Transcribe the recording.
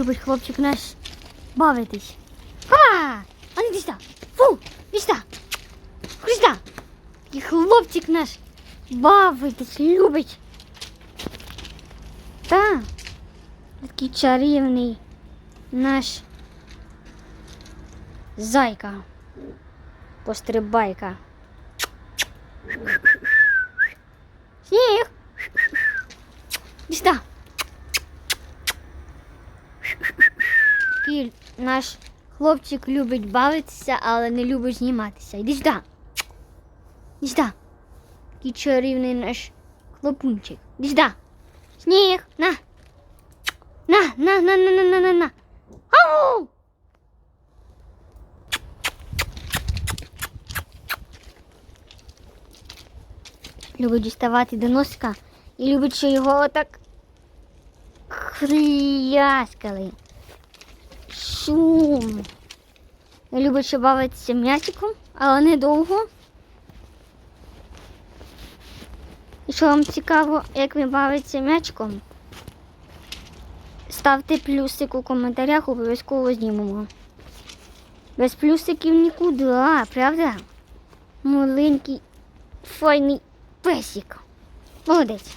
Любить хлопчик наш бавитись. Ха! А не сюди. Фу! Іди сюди. Ходи. І хлопчик наш бавитись любить. Та. Такий чарівний наш зайка. Пострибайка. Сніг. Іди сюди. Такий наш хлопчик любить бавитися, але не любить зніматися. Іди сюди. Іди сюди. Такий чарівний наш хлопунчик. Іди сюди. Сніг. На. На, на, на, на, на, на, на, на. Ау! Любить діставати до носика і любить, що його отак хряскали. Шум. Любить ще бавитися м'ячиком, але недовго. І що вам цікаво, як він бавиться м'ячиком? Ставте плюсик у коментарях, обов'язково знімемо. Без плюсиків нікуди, правда? Маленький файний песик. Молодець.